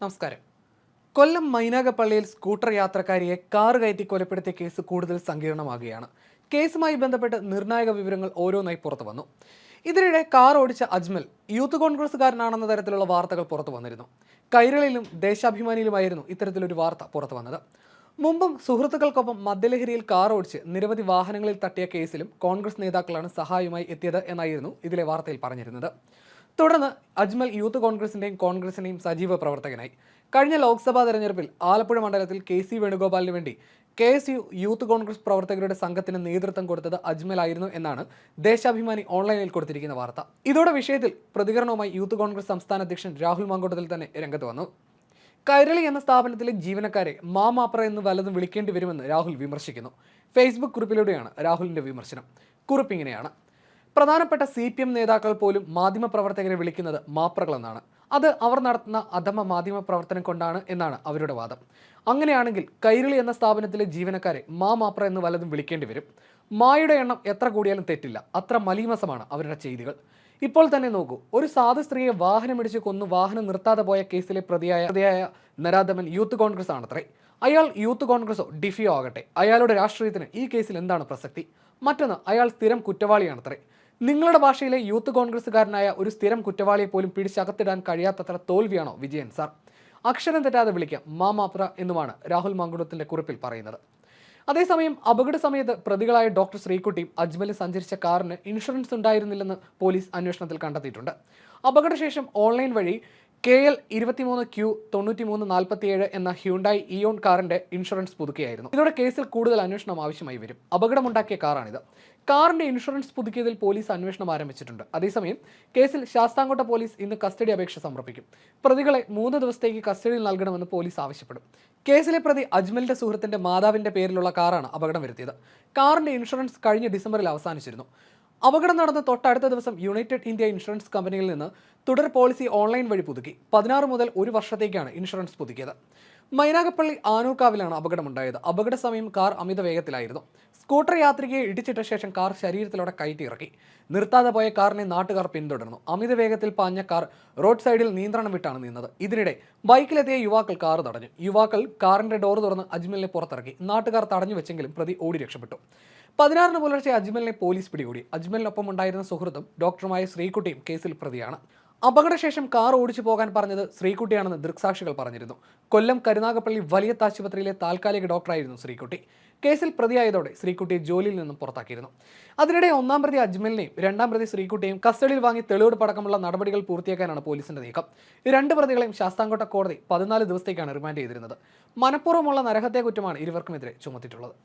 നമസ്കാരം. കൊല്ലം മൈനാഗപ്പള്ളിയിൽ scooter യാത്രക്കാരിയെ car കയറ്റി കൊലപ്പെടുത്തിയ കേസ് കൂടുതൽ സങ്കീർണമാകുകയാണ്. കേസുമായി ബന്ധപ്പെട്ട് നിർണായക വിവരങ്ങൾ ഓരോന്നായി പുറത്തു വന്നു. ഇതിനിടെ കാർ ഓടിച്ച അജ്മൽ യൂത്ത് കോൺഗ്രസ്സുകാരനാണെന്ന തരത്തിലുള്ള വാർത്തകൾ പുറത്തു വന്നിരുന്നു. കൈരളിയിലും ദേശാഭിമാനിയിലുമായിരുന്നു ഇത്തരത്തിലൊരു വാർത്ത പുറത്തു വന്നത്. മുമ്പും സുഹൃത്തുക്കൾക്കൊപ്പം മദ്യലഹരിയിൽ കാർ ഓടിച്ച് നിരവധി വാഹനങ്ങളിൽ തട്ടിയ കേസിലും കോൺഗ്രസ് നേതാക്കളാണ് സഹായമായി എത്തിയത് എന്നായിരുന്നു ഇതിലെ വാർത്തയിൽ പറഞ്ഞിരുന്നത്. തുടർന്ന് അജ്മൽ യൂത്ത് കോൺഗ്രസിന്റെയും കോൺഗ്രസിന്റെയും സജീവ പ്രവർത്തകനായി. കഴിഞ്ഞ ലോക്സഭാ തെരഞ്ഞെടുപ്പിൽ ആലപ്പുഴ മണ്ഡലത്തിൽ കെ സി വേണുഗോപാലിന് വേണ്ടി K S U youth congress പ്രവർത്തകരുടെ സംഘത്തിന് നേതൃത്വം കൊടുത്തത് അജ്മൽ ആയിരുന്നു എന്നാണ് ദേശാഭിമാനി ഓൺലൈനിൽ കൊടുത്തിരിക്കുന്ന വാർത്ത. ഇതോടെ വിഷയത്തിൽ പ്രതികരണവുമായി യൂത്ത് കോൺഗ്രസ് സംസ്ഥാന അധ്യക്ഷൻ രാഹുൽ മാങ്കോട്ടത്തിൽ തന്നെ രംഗത്ത് വന്നു. കൈരളി എന്ന സ്ഥാപനത്തിലെ ജീവനക്കാരെ മാമാപ്ര എന്ന് വലതും വിളിക്കേണ്ടി വരുമെന്ന് രാഹുൽ വിമർശിക്കുന്നു. ഫേസ്ബുക്ക് കുറിപ്പിലൂടെയാണ് രാഹുലിന്റെ വിമർശനം. കുറിപ്പ് ഇങ്ങനെയാണ്. പ്രധാനപ്പെട്ട സി പി എം നേതാക്കൾ പോലും മാധ്യമപ്രവർത്തകരെ വിളിക്കുന്നത് മാപ്രകളെന്നാണ്. അത് അവർ നടത്തുന്ന അധമ മാധ്യമ പ്രവർത്തനം കൊണ്ടാണ് എന്നാണ് അവരുടെ വാദം. അങ്ങനെയാണെങ്കിൽ കൈരളി എന്ന സ്ഥാപനത്തിലെ ജീവനക്കാരെ മാ മാപ്ര എന്ന് വല്ലതും വിളിക്കേണ്ടി വരും. മായുടെ എണ്ണം എത്ര കൂടിയാലും തെറ്റില്ല. അത്ര മലീമസമാണ് അവരുടെ ചെയ്തികൾ. ഇപ്പോൾ തന്നെ നോക്കൂ ഒരു സാധു സ്ത്രീയെ വാഹനമിടിച്ച് കൊന്നു വാഹനം നിർത്താതെ പോയ കേസിലെ പ്രതിയായ പ്രതിയായ നരാധമൻ യൂത്ത് കോൺഗ്രസ് ആണത്രേ. അയാൾ യൂത്ത് കോൺഗ്രസോ ഡിഫിയോ ആകട്ടെ. അയാളുടെ രാഷ്ട്രീയത്തിന് ഈ കേസിൽ എന്താണ് പ്രസക്തി? മറ്റൊന്ന് അയാൾ സ്ഥിരം കുറ്റവാളിയാണത്രേ. നിങ്ങളുടെ ഭാഷയിലെ യൂത്ത് കോൺഗ്രസ്സുകാരനായ ഒരു സ്ഥിരം കുറ്റവാളിയെ പോലും പിടിച്ചകത്തിടാൻ കഴിയാത്തത്ര തോൽവിയാണോ വിജയൻ സാർ? അക്ഷരം തെറ്റാതെ വിളിക്കാം. മാമാപ്ര എന്നുമാണ് രാഹുൽ മാങ്കുടത്തിന്റെ കുറിപ്പിൽ പറയുന്നത്. അതേസമയം അപകട സമയത്ത് പ്രതികളായ ഡോക്ടർ ശ്രീകുട്ടിയും അജ്മലും സഞ്ചരിച്ച കാറിന് ഇൻഷുറൻസ് ഉണ്ടായിരുന്നില്ലെന്ന് പോലീസ് അന്വേഷണത്തിൽ കണ്ടെത്തിയിട്ടുണ്ട്. അപകടശേഷം ഓൺലൈൻ വഴി കെ എൽ ഇരുപത്തിമൂന്ന് ക്യൂ തൊണ്ണൂറ്റിമൂന്ന് നാൽപ്പത്തിയേഴ് എന്ന ഹ്യൂണ്ടായി ഇയോൺ കാറിന്റെ ഇൻഷുറൻസ് പുതുക്കിയായിരുന്നു. ഇതോടെ കേസിൽ കൂടുതൽ അന്വേഷണം ആവശ്യമായി വരും. അപകടമുണ്ടാക്കിയ കാറാണിത്. കാറിന്റെ ഇൻഷുറൻസ് പുതുക്കിയതിൽ പോലീസ് അന്വേഷണം ആരംഭിച്ചിട്ടുണ്ട്. അതേസമയം കേസിൽ ശാസ്താംകോട്ട പോലീസ് ഇന്ന് കസ്റ്റഡി അപേക്ഷ സമർപ്പിക്കും. പ്രതികളെ മൂന്ന് ദിവസത്തേക്ക് കസ്റ്റഡിയിൽ നൽകണമെന്ന് പോലീസ് ആവശ്യപ്പെടും. കേസിലെ പ്രതി അജ്മലിന്റെ സുഹൃത്തിന്റെ മാതാവിന്റെ പേരിലുള്ള കാറാണ് അപകടം വരുത്തിയത്. കാറിന്റെ ഇൻഷുറൻസ് കഴിഞ്ഞ ഡിസംബറിൽ അവസാനിച്ചിരുന്നു. അപകടം നടന്ന തൊട്ടടുത്ത ദിവസം യുണൈറ്റഡ് ഇന്ത്യ ഇൻഷുറൻസ് കമ്പനിയിൽ നിന്ന് തുടർ പോളിസി ഓൺലൈൻ വഴി പുതുക്കി. പതിനാറ് മുതൽ ഒരു വർഷത്തേക്കാണ് ഇൻഷുറൻസ് പുതുക്കിയത്. മൈനാഗപ്പള്ളി ആനൂർക്കാവിലാണ് അപകടമുണ്ടായത്. അപകട സമയം കാർ അമിത വേഗത്തിലായിരുന്നു സ്കൂട്ടർ യാത്രികയെ ഇടിച്ചിട്ട ശേഷം കാർ ശരീരത്തിലൂടെ കയറ്റിയിറക്കി. നിർത്താതെ പോയ കാറിനെ നാട്ടുകാർ പിന്തുടർന്നു. അമിത വേഗത്തിൽ പാഞ്ഞ കാർ റോഡ് സൈഡിൽ നിയന്ത്രണം വിട്ടാണ് നിന്നത്. ഇതിനിടെ ബൈക്കിലെത്തിയ യുവാക്കൾ കാർ തടഞ്ഞു. യുവാക്കൾ കാറിന്റെ ഡോർ തുറന്ന് അജ്മലിനെ പുറത്തിറക്കി. നാട്ടുകാർ തടഞ്ഞു വെച്ചെങ്കിലും പ്രതി ഓടി രക്ഷപ്പെട്ടു. പതിനാറിന് പുലർച്ചെ അജ്മലിനെ പോലീസ് പിടികൂടി. അജ്മലിനൊപ്പം ഉണ്ടായിരുന്ന സുഹൃത്തും ഡോക്ടറുമായ ശ്രീകുട്ടിയും കേസിൽ പ്രതിയാണ്. അപകടശേഷം കാർ ഓടിച്ചു പോകാൻ പറഞ്ഞത് ശ്രീകുട്ടിയാണെന്ന് ദൃക്സാക്ഷികൾ പറഞ്ഞിരുന്നു. കൊല്ലം കരുനാഗപ്പള്ളി വലിയ ആശുപത്രിയിലെ താൽക്കാലിക ഡോക്ടറായിരുന്നു ശ്രീകുട്ടി. കേസിൽ പ്രതിയായതോടെ ശ്രീകുട്ടിയെ ജോലിയിൽ നിന്നും പുറത്താക്കിയിരുന്നു. അതിനിടെ ഒന്നാം പ്രതി അജ്മലിനെയും രണ്ടാം പ്രതി ശ്രീകുട്ടിയെയും കസ്റ്റഡിയിൽ വാങ്ങി തെളിവെടുപ്പടക്കമുള്ള നടപടികൾ പൂർത്തിയാക്കാനാണ് പോലീസിന്റെ നീക്കം. രണ്ട് പ്രതികളെയും ശാസ്താംകോട്ട കോടതി പതിനാല് ദിവസത്തേക്കാണ് റിമാൻഡ് ചെയ്തിരുന്നത്. മനഃപൂർവമുള്ള നരഹത്യ കുറ്റമാണ് ഇരുവർക്കുമെതിരെ ചുമത്തിയിട്ടുള്ളത്.